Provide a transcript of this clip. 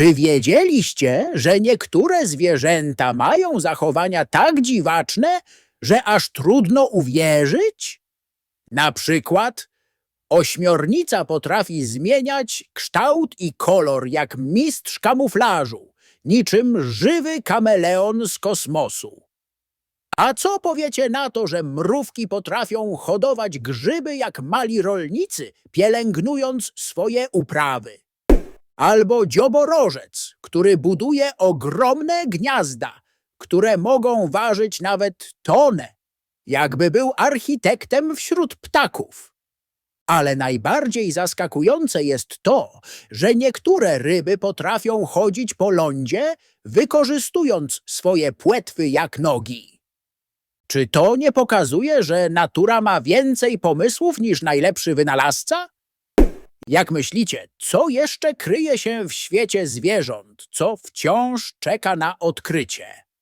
Czy wiedzieliście, że niektóre zwierzęta mają zachowania tak dziwaczne, że aż trudno uwierzyć? Na przykład ośmiornica potrafi zmieniać kształt i kolor jak mistrz kamuflażu, niczym żywy kameleon z kosmosu. A co powiecie na to, że mrówki potrafią hodować grzyby jak mali rolnicy, pielęgnując swoje uprawy? Albo dzioborożec, który buduje ogromne gniazda, które mogą ważyć nawet tonę, jakby był architektem wśród ptaków. Ale najbardziej zaskakujące jest to, że niektóre ryby potrafią chodzić po lądzie, wykorzystując swoje płetwy jak nogi. Czy to nie pokazuje, że natura ma więcej pomysłów niż najlepszy wynalazca? Jak myślicie, co jeszcze kryje się w świecie zwierząt, co wciąż czeka na odkrycie?